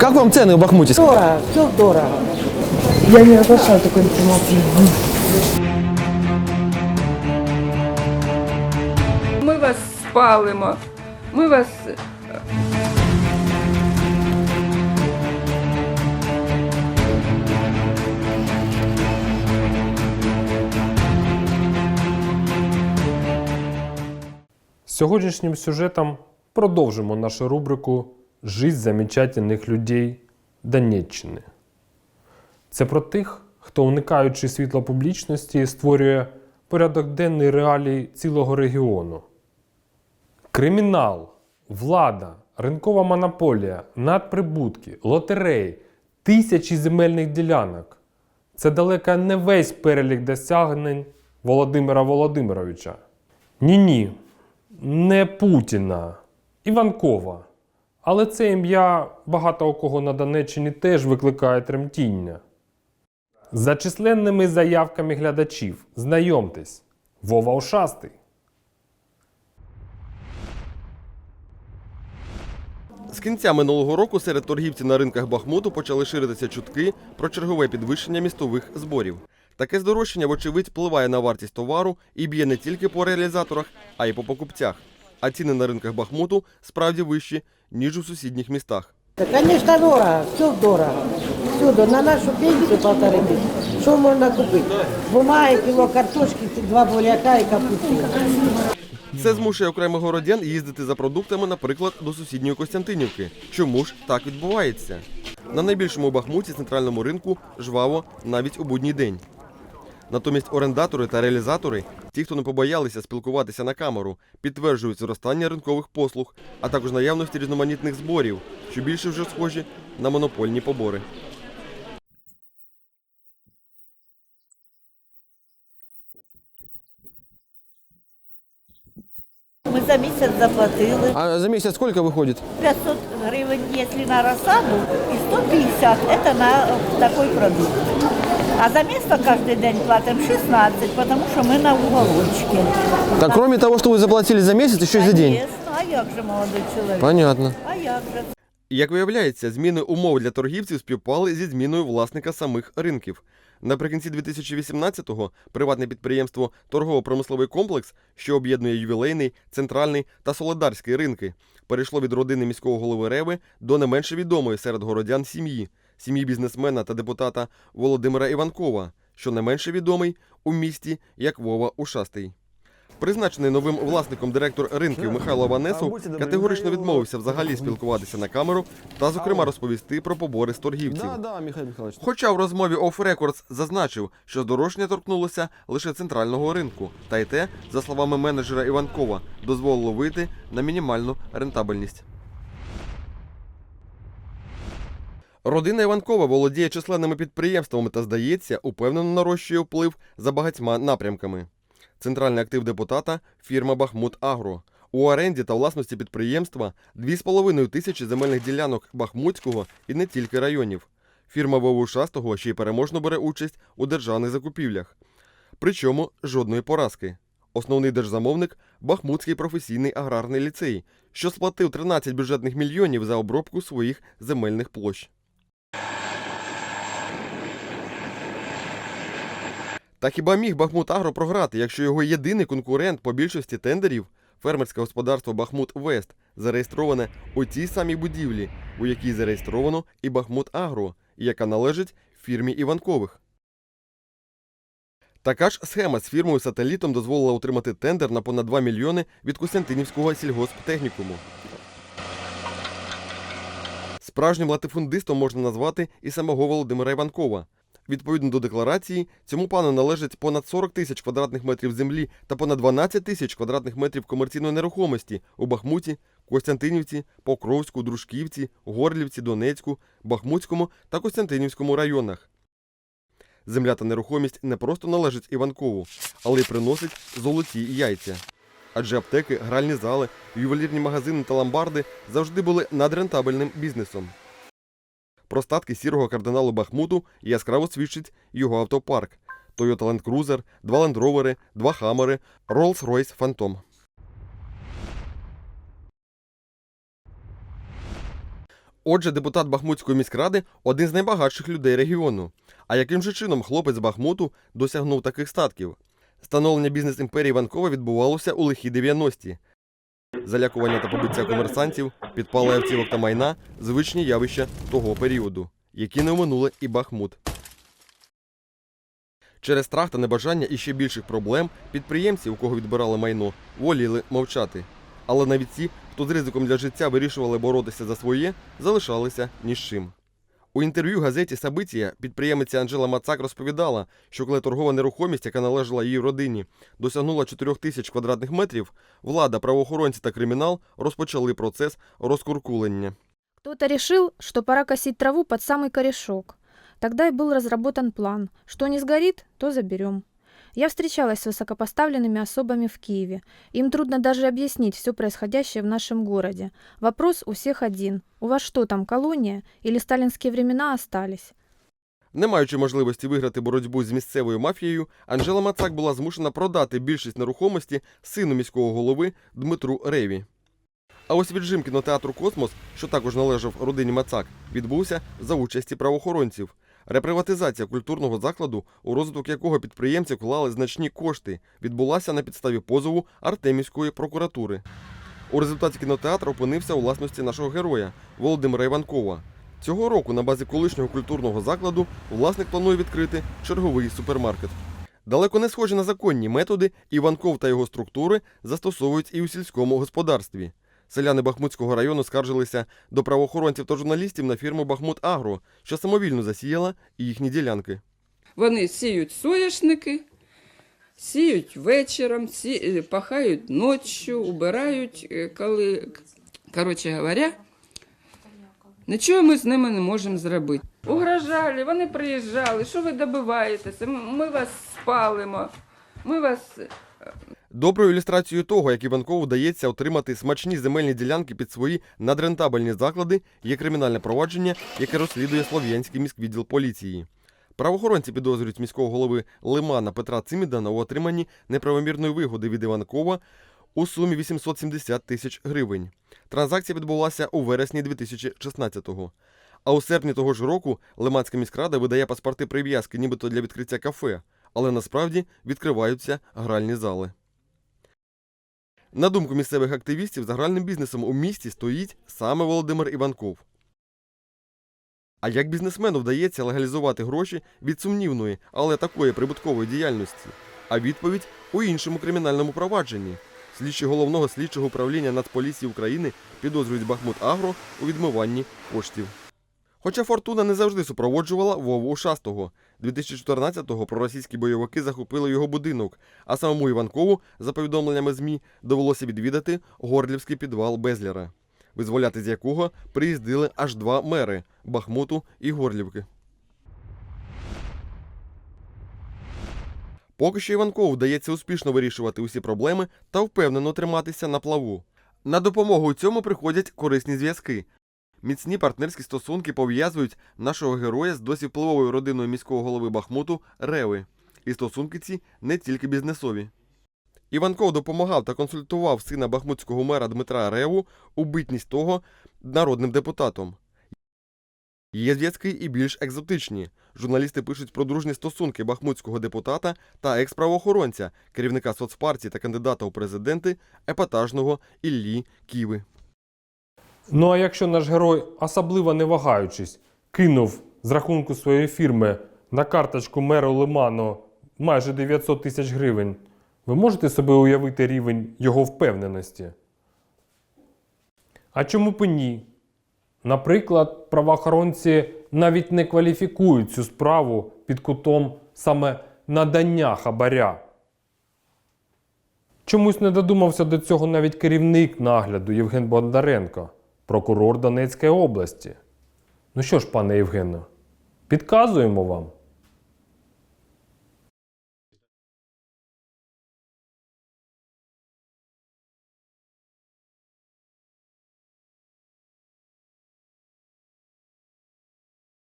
Как вам цены в Бахмуте? Дорого, все дорого. Я не обожаю такой информации. Ми вас спалимо. Ми вас. Сьогоднішнім сюжетом продовжимо нашу рубрику Жизнь замечательних людей Донеччини. Це про тих, хто, уникаючи світла публічності, створює порядок денний реалій цілого регіону. Кримінал, влада, ринкова монополія, надприбутки, лотереї, тисячі земельних ділянок. Це далеко не весь перелік досягнень Володимира Володимировича. Ні-ні, не Путіна, Іванкова. Але це ім'я багато у кого на Донеччині теж викликає тремтіння. За численними заявками глядачів, знайомтесь, Вова Ушастий. З кінця минулого року серед торгівців на ринках Бахмуту почали ширитися чутки про чергове підвищення містових зборів. Таке здорожчання, вочевидь, впливає на вартість товару і б'є не тільки по реалізаторах, а й по покупцях. А ціни на ринках Бахмуту справді вищі, ніж у сусідніх містах. Конечно, дорого, все дорого. Всюду, на нашу пенсию полторы тысячи. Что можно купить? Бумаги, кило картошки, два буряка и капустина. Це змушує окремих городян їздити за продуктами, наприклад, до сусідньої Костянтинівки. Чому ж так відбувається? На найбільшому Бахмуті центральному ринку жваво навіть у будній день. Натомість орендатори та реалізатори, ті, хто не побоялися спілкуватися на камеру, підтверджують зростання ринкових послуг, а також наявності різноманітних зборів, що більше вже схожі на монопольні побори. Ми за місяць заплатили А за месяц сколько выходит? 500 гривень, якщо на розсаду, і 150 – це на такий продукт. А за місто кожен день платимо 16, тому що ми на уголочці. Так, кроме того, что вы заплатили за месяц, еще и за день. Звісно, а як же молодий чоловік? Понятно. А як же? Як виявляється, зміни умов для торгівців співпали зі зміною власника самих ринків. Наприкінці 2018-го приватне підприємство Торгово-промисловий комплекс, що об'єднує ювілейний, центральний та солидарський ринки, перейшло від родини міського голови Реви до не менше відомої серед городян сім'ї, сім'ї бізнесмена та депутата Володимира Іванкова, що не менше відомий у місті як Вова Ушастий. Призначений новим власником директор ринків Михайло Ванесов категорично відмовився взагалі спілкуватися на камеру та, зокрема, розповісти про побори з торгівців. Хоча в розмові Off Records зазначив, що здорожчання торкнулося лише центрального ринку, та й те, за словами менеджера Іванкова, дозволило вийти на мінімальну рентабельність. Родина Іванкова володіє численними підприємствами та, здається, упевнено нарощує вплив за багатьма напрямками. Центральний актив депутата фірма Бахмут Агро. У оренді та власності підприємства 2,5 тисячі земельних ділянок Бахмутського і не тільки районів. Фірма Вову Шастого ще й переможно бере участь у державних закупівлях. Причому жодної поразки. Основний держзамовник Бахмутський професійний аграрний ліцей, що сплатив 13 бюджетних мільйонів за обробку своїх земельних площ. Та хіба міг Бахмут Агро програти, якщо його єдиний конкурент по більшості тендерів фермерське господарство Бахмут Вест зареєстроване у тій самій будівлі, у якій зареєстровано і Бахмут Агро, яка належить фірмі Іванкових. Така ж схема з фірмою сателітом дозволила отримати тендер на понад 2 мільйони від Костянтинівського сільгосптехнікуму. Справжнім латифундистом можна назвати і самого Володимира Іванкова. Відповідно до декларації, цьому пану належить понад 40 тисяч квадратних метрів землі та понад 12 тисяч квадратних метрів комерційної нерухомості у Бахмуті, Костянтинівці, Покровську, Дружківці, Горлівці, Донецьку, Бахмутському та Костянтинівському районах. Земля та нерухомість не просто належать Іванкову, але й приносить золоті яйця. Адже аптеки, гральні зали, ювелірні магазини та ломбарди завжди були надрентабельним бізнесом. Про статки сірого кардиналу Бахмуту яскраво свідчить його автопарк: Toyota Land Cruiser, два Rover, два Хаммери, Rolls-Royce Phantom. Отже, депутат Бахмутської міськради один з найбагатших людей регіону. А яким же чином хлопець Бахмуту досягнув таких статків? Становлення бізнес-імперії Іванкова відбувалося у лихі 90-ті. Залякування та побиття комерсантів, підпали автівок та майна звичні явища того періоду, які не оминули і Бахмут. Через страх та небажання і ще більших проблем підприємці, у кого відбирали майно, воліли мовчати. Але навіть ті, хто з ризиком для життя вирішували боротися за своє, залишалися ні з чим. У інтерв'ю газеті Сабитія підприємиця Анжела Мацак розповідала, що коли торгова нерухомість, яка належала її родині, досягнула 4 тисяч квадратних метрів, влада, правоохоронці та кримінал розпочали процес розкуркулення. Кто-то решил, что пора косить траву под самый корешок. Тогда и был разработан план. Что не сгорит, то заберем. Я встречалась с высокопоставленными особами в Киеве. Им трудно даже объяснить все происходящее в нашем городе. Вопрос у всех один. У вас что там, колония? Или сталинские времена остались? Не маючи можливості виграти боротьбу з місцевою мафією, Анжела Мацак була змушена продати більшість нерухомості сину міського голови Дмитру Реві. А ось віджим кінотеатру Космос, що також належав родині Мацак, відбувся за участі правоохоронців. Реприватизація культурного закладу, у розвиток якого підприємці вклали значні кошти, відбулася на підставі позову Артемівської прокуратури. У результаті кінотеатр опинився у власності нашого героя Володимира Іванкова. Цього року на базі колишнього культурного закладу власник планує відкрити черговий супермаркет. Далеко не схожі на законні методи Іванков та його структури застосовують і у сільському господарстві. Селяни Бахмутського району скаржилися до правоохоронців та журналістів на фірму Бахмут Агро, що самовільно засіяла їхні ділянки. Вони сіють соняшники, сіють вечором, сі... е, пахають ночі, убирають, е, коли. Коротше говоря, нічого ми з ними не можемо зробити. Угрожали, вони приїжджали, що ви добиваєтеся? Ми вас спалимо, ми вас. Доброю ілюстрацією того, як Іванкову вдається отримати смачні земельні ділянки під свої надрентабельні заклади, є кримінальне провадження, яке розслідує Слов'янський міськвідділ поліції. Правоохоронці підозрюють міського голови Лимана Петра Цимідана у отриманні неправомірної вигоди від Іванкова у сумі 870 тисяч гривень. Транзакція відбулася у вересні 2016-го. А у серпні того ж року Лиманська міськрада видає паспорти прив'язки нібито для відкриття кафе, але насправді відкриваються гральні зали. На думку місцевих активістів, за гральним бізнесом у місті стоїть саме Володимир Іванков. А як бізнесмену вдається легалізувати гроші від сумнівної, але такої прибуткової діяльності? А відповідь у іншому кримінальному провадженні. Слідчі головного слідчого управління Нацполіції України підозрюють Бахмут Агро у відмиванні коштів. Хоча фортуна не завжди супроводжувала Вову Ушастого. 2014-го проросійські бойовики захопили його будинок, а самому Іванкову, за повідомленнями ЗМІ, довелося відвідати Горлівський підвал Безлєра, визволяти з якого приїздили аж два мери Бахмуту і Горлівки. Поки що Іванкову вдається успішно вирішувати усі проблеми та впевнено триматися на плаву. На допомогу у цьому приходять корисні зв'язки. Міцні партнерські стосунки пов'язують нашого героя з досі впливовою родиною міського голови Бахмуту Реви. І стосунки ці не тільки бізнесові. Іванков допомагав та консультував сина бахмутського мера Дмитра Реву у битність того народним депутатом. Є зв'язки і більш екзотичні. Журналісти пишуть про дружні стосунки бахмутського депутата та екс-правоохоронця, керівника соцпартії та кандидата у президенти епатажного Іллі Ківи. Ну а якщо наш герой, особливо не вагаючись, кинув з рахунку своєї фірми на карточку меру Лиману майже 900 тисяч гривень, ви можете собі уявити рівень його впевненості? А чому б ні? Наприклад, правоохоронці навіть не кваліфікують цю справу під кутом саме надання хабаря. Чомусь не додумався до цього навіть керівник нагляду Євген Бондаренко, прокурор Донецької області. Ну що ж, пане Євгене, підказуємо вам.